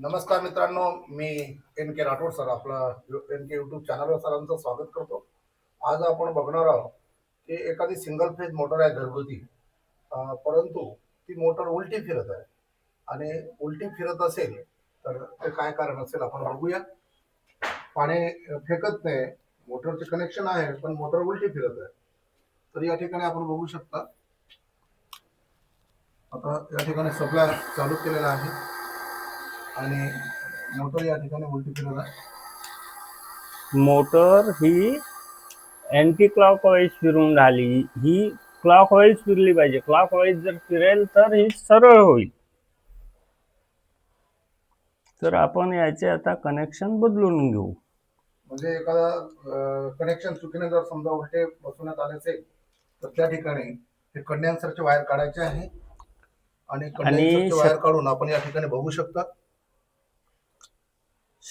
नमस्कार मित्रांनो मी एन के राठोड सर आपला एन के युट्यूब चॅनलवर सरांचं स्वागत करतो. आज आपण बघणार आहोत की एखादी सिंगल फेज मोटर आहे घरगुती. परंतु ती मोटर उलटी फिरत आहे. आणि उलटी फिरत असेल तर ते काय कारण असेल आपण बघूया. पाणी फेकत नाही मोटरचे कनेक्शन आहे पण मोटर उलटी फिरत आहे. तर या ठिकाणी आपण बघू शकता. आता या ठिकाणी सप्लाय चालू केलेला आहे. आणि मोटर या ठिकाणी उलटी आहे मोटर ही अँटी क्लॉक वाईज फिरून राहिली. ही क्लॉक वाईज फिरली पाहिजे. क्लॉक वाईज जर फिरेल तर ही सरळ होईल. तर आपण याचे आता कनेक्शन बदलून घेऊ. म्हणजे एखादा कनेक्शन चुकीने जर समजा उलटे बसवण्यात आले असेल तर त्या ठिकाणी ते कंडेन्सरचे वायर काढायचे आहे. आणि कंडेन्सरचे वायर काढून आपण या ठिकाणी बघू शकता.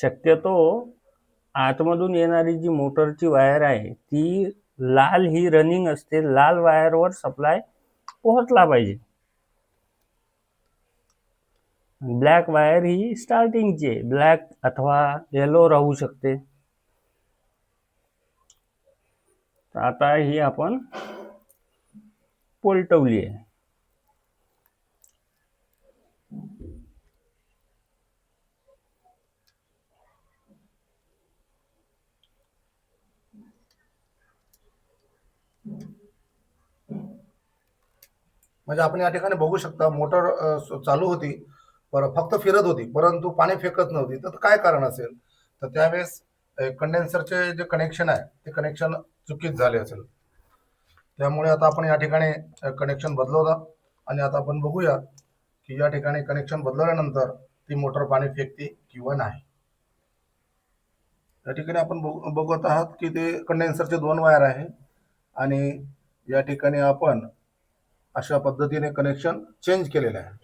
शक्यतो आतमधून येणारी जी मोटरची वायर आहे ती लाल ही रनिंग असते. लाल वायरवर सप्लाय पोहोचला पाहिजे. ब्लॅक वायर ही स्टार्टिंगची आहे. ब्लॅक अथवा येलो राहू शकते. आता ही आपण पोलटवली आहे. म्हणजे आपण या ठिकाणी बघू शकता मोटर चालू होती पर फक्त फिरत होती परंतु पाणी फेकत नव्हती. तर काय कारण असेल? तर त्यावेळेस कंडेन्सरचे जे कनेक्शन आहे ते कनेक्शन चुकीत झाले असेल. त्यामुळे आता आपण या ठिकाणी कनेक्शन बदलवलं आणि आता आपण बघूया की या ठिकाणी कनेक्शन बदलवल्यानंतर ती मोटर पाणी फेकते किंवा नाही. या ठिकाणी आपण बघत आहात की ते कंडेन्सरचे दोन वायर आहे आणि या ठिकाणी आपण अशा पद्धतीने कनेक्शन चेंज केलेलं आहे.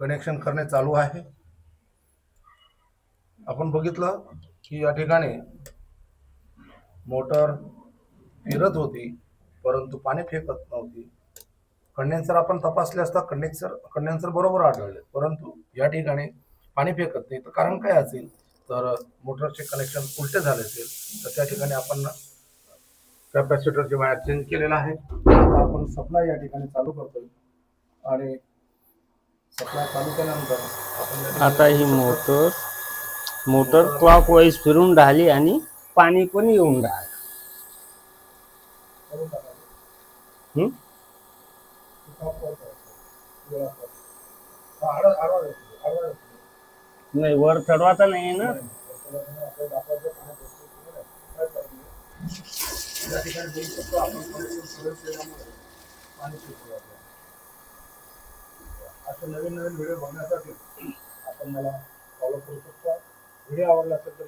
कनेक्शन करणे चालू आहे. आपण बघितलं की या ठिकाणी मोटर फिरत होती परंतु पाणी फेकत नव्हती. कंडेन्सर आपण तपासले असता कंडेन्सर कंडेन्सर बरोबर आढळले परंतु या ठिकाणी पाणी फेकत नाही. तर कारण काय असेल? तर मोटरचे कनेक्शन उलटे झाले असेल तर त्या ठिकाणी आपण कॅपॅसिटरचे वायर चेंज केलेला आहे. आता आपण सप्लाय या ठिकाणी चालू करतोय. आणि सप्लाय चालू केल्यानंतर आपण आता ही मोटर मोटर क्लॉक वाईज फिरून राहिली आणि पाणी पण येऊन राहिलं? करतो. करतो. आडवा- आडवा द्यायचं, आडवा द्यायचं. नाही वर चढवायचा नाही ना. असे नवीन नवीन व्हिडिओ बघण्यासाठी आपण मला फॉलो करू शकता. व्हिडिओ आवडला असेल तर